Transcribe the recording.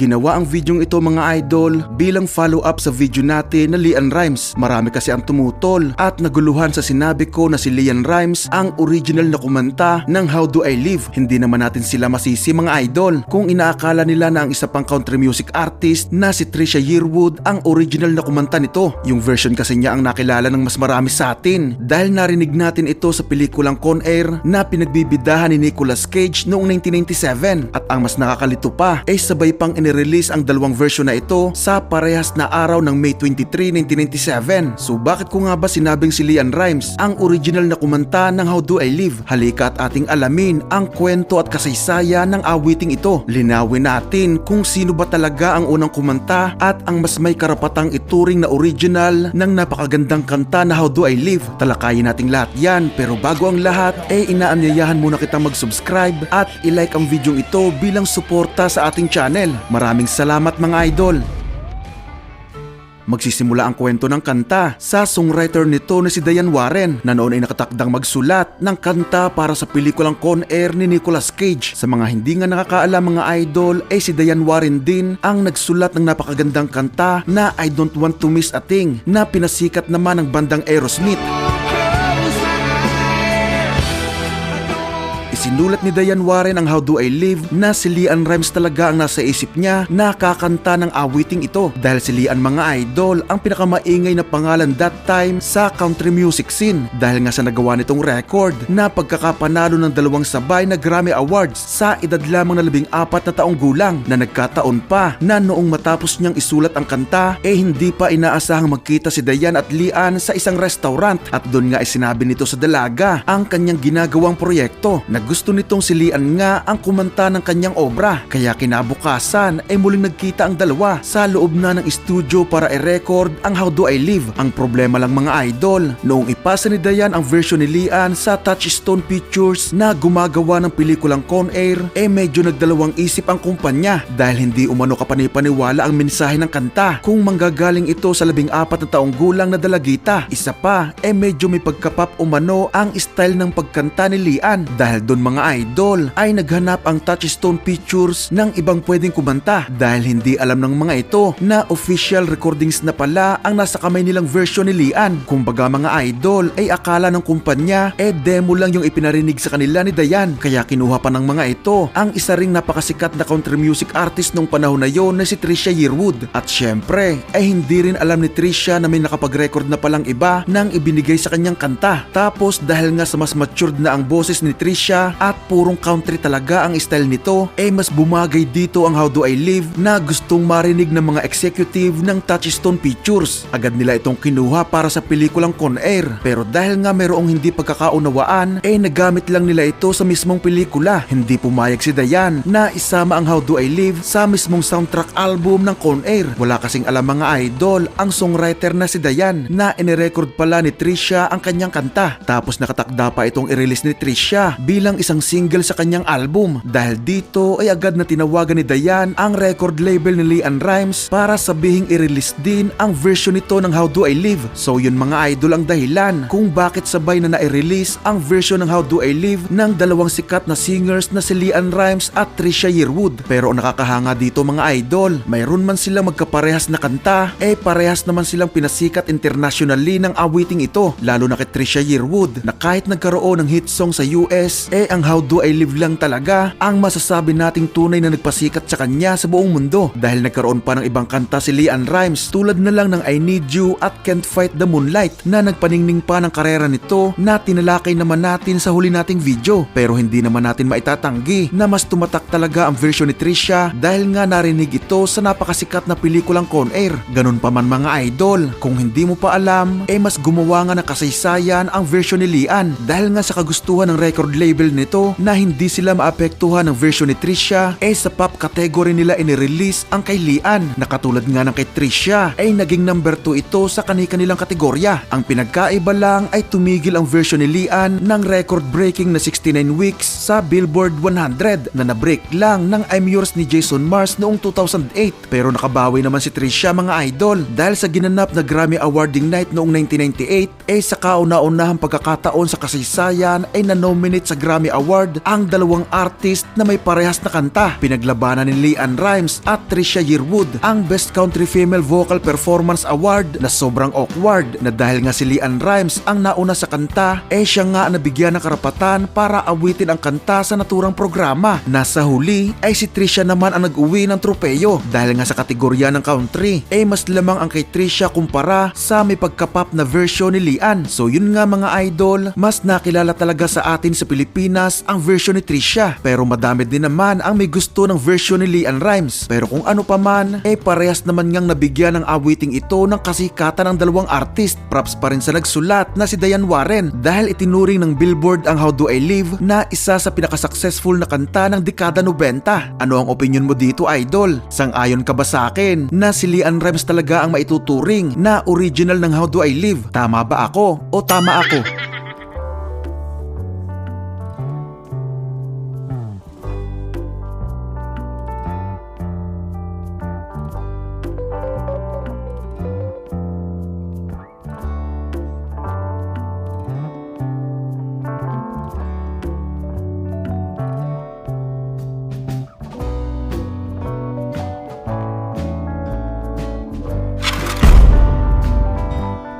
Ginawa ang videong ito mga idol bilang follow-up sa video natin na Lian Rhymes. Marami kasi ang tumutol at naguluhan sa sinabi ko na si Lian Rhymes ang original na kumanta ng How Do I Live. Hindi naman natin sila masisi mga idol kung inaakala nila na ang isa pang country music artist na si Trisha Yearwood ang original na kumanta nito. Yung version kasi niya ang nakilala ng mas marami sa atin dahil narinig natin ito sa pelikulang Con Air na pinagbibidahan ni Nicolas Cage noong 1997 at ang mas nakakalito pa ay sabay pang inirelease ang dalawang version na ito sa parehas na araw ng May 23, 1997. So bakit ko nga ba sinabing si Lian Rhymes ang original na kumanta ng How Do I Live? Halika at ating alamin ang kwento at kasaysayan ng awiting ito. Linawin natin kung sino ba talaga ang unang kumanta at ang mas may karapatang ituring na original ng napakagandang kanta na How Do I Live. Talakayin nating lahat yan pero bago ang lahat eh inaanyayahan muna kitang mag-subscribe at ilike ang video ito bilang suporta sa ating channel. Maraming salamat mga idol! Magsisimula ang kwento ng kanta sa songwriter nito na si Diane Warren na noon ay nakatakdang magsulat ng kanta para sa pelikulang Con Air ni Nicolas Cage. Sa mga hindi nga nakakaalam mga idol ay si Diane Warren din ang nagsulat ng napakagandang kanta na I Don't Want to Miss a Thing na pinasikat naman ng bandang Aerosmith. Isinulat ni Diane Warren ang How Do I Live na si Lian Rhymes talaga ang nasa isip niya na kakanta ng awiting ito. Dahil si Lian mga idol ang pinakamaingay na pangalan that time sa country music scene. Dahil nga sa nagawa nitong record na pagkakapanalo ng dalawang sabay na Grammy Awards sa edad lamang na labing apat na taong gulang na nagkataon pa na noong matapos niyang isulat ang kanta eh hindi pa inaasahang magkita si Diane at Lian sa isang restaurant. At doon nga ay sinabi nito sa dalaga ang kanyang ginagawang proyekto na gusto nitong si Lian nga ang kumanta ng kanyang obra kaya kinabukasan ay muling nagkita ang dalawa sa loob na ng studio para i-record ang How Do I Live. Ang problema lang mga idol, noong ipasa ni Dayan ang version ni Lian sa Touchstone Pictures na gumagawa ng pelikulang Con Air, eh medyo nagdalawang isip ang kumpanya dahil hindi umano kapanipaniwala ang mensahe ng kanta kung manggagaling ito sa labing apat na taong gulang na dalagita. Isa pa, eh medyo may pagkapap umano ang style ng pagkanta ni Lian dahil doon mga idol ay naghanap ang Touchstone Pictures ng ibang pwedeng kumanta dahil hindi alam ng mga ito na official recordings na pala ang nasa kamay nilang version ni Lian. Kumbaga mga idol ay akala ng kumpanya eh demo lang yung ipinarinig sa kanila ni Dayan kaya kinuha pa ng mga ito ang isa ring napakasikat na country music artist nung panahon na yon na si Trisha Yearwood. At syempre ay hindi rin alam ni Trisha na may nakapag-record na palang iba nang ibinigay sa kanyang kanta. Tapos dahil nga sa mas matured na ang boses ni Trisha at purong country talaga ang style nito, eh mas bumagay dito ang How Do I Live na gustong marinig ng mga executive ng Touchstone Pictures. Agad nila itong kinuha para sa pelikulang Con Air. Pero dahil nga mayroong hindi pagkakaunawaan, eh nagamit lang nila ito sa mismong pelikula. Hindi pumayag si Dayan na isama ang How Do I Live sa mismong soundtrack album ng Con Air. Wala kasing alam mga idol ang songwriter na si Dayan na inirecord pala ni Trisha ang kanyang kanta. Tapos nakatakda pa itong i-release ni Trisha bilang isang single sa kanyang album. Dahil dito ay agad na tinawagan ni Dayan ang record label ni Lian Rhymes para sabihing i-release din ang version nito ng How Do I Live. So yun mga idol ang dahilan kung bakit sabay na na-release ang version ng How Do I Live ng dalawang sikat na singers na si Lian Rhymes at Trisha Yearwood. Pero ang nakakahanga dito mga idol, mayroon man silang magkaparehas na kanta, eh parehas naman silang pinasikat internationally ng awiting ito. Lalo na kay Trisha Yearwood na kahit nagkaroon ng hit song sa US, eh ang How Do I Live lang talaga ang masasabi nating tunay na nagpasikat sa kanya sa buong mundo dahil nagkaroon pa ng ibang kanta si Lian Rhymes tulad na lang ng I Need You at Can't Fight the Moonlight na nagpaningning pa ng karera nito na tinalakay naman natin sa huli nating video pero hindi naman natin maitatanggi na mas tumatak talaga ang version ni Trisha dahil nga narinig ito sa napakasikat na pelikulang Con Air. Ganun pa man mga idol, kung hindi mo pa alam, eh mas gumawa nga ng kasaysayan ang version ni Lian dahil nga sa kagustuhan ng record label nito na hindi sila maapektuhan ng version ni Trisha eh sa pop category nila inirelease ang kay Lian na katulad nga ng kay Trisha ay naging number 2 ito sa kani-kanilang kategorya. Ang pinagkaiba lang ay tumigil ang version ni Lian ng record-breaking na 69 weeks sa Billboard 100 na na-break lang ng I'm Yours ni Jason Mars noong 2008 pero nakabawi naman si Trisha mga idol dahil sa ginanap na Grammy Awarding Night noong 1998 eh sa kauna-unahang pagkakataon sa kasaysayan ay na-nominate sa Grammy Award ang dalawang artist na may parehas na kanta. Pinaglabanan ni Leanne Rimes at Trisha Yearwood ang Best Country Female Vocal Performance Award na sobrang awkward na dahil nga si Leanne Rimes ang nauna sa kanta, eh siya nga nabigyan ng karapatan para awitin ang kanta sa naturang programa. Nasa huli ay si Trisha naman ang nag-uwi ng tropeyo dahil nga sa kategorya ng country, eh mas lamang ang kay Trisha kumpara sa may pagkapap na version ni Lian. So yun nga mga idol, mas nakilala talaga sa atin sa Pilipinas ang version ni Trisha. Pero madami din naman ang may gusto ng version ni Lian Rhymes. Pero kung ano pa man, eh parehas naman ngang nabigyan ng awiting ito ng kasikatan ng dalawang artist. Props pa rin sa nagsulat na si Diane Warren dahil itinuring ng Billboard ang How Do I Live na isa sa pinakasuccessful na kanta ng dekada 90. Ano ang opinion mo dito idol? Sang-ayon ka ba sa akin na si Lian Rhymes talaga ang maituturing na original ng How Do I Live? Tama ba ako o tama ako?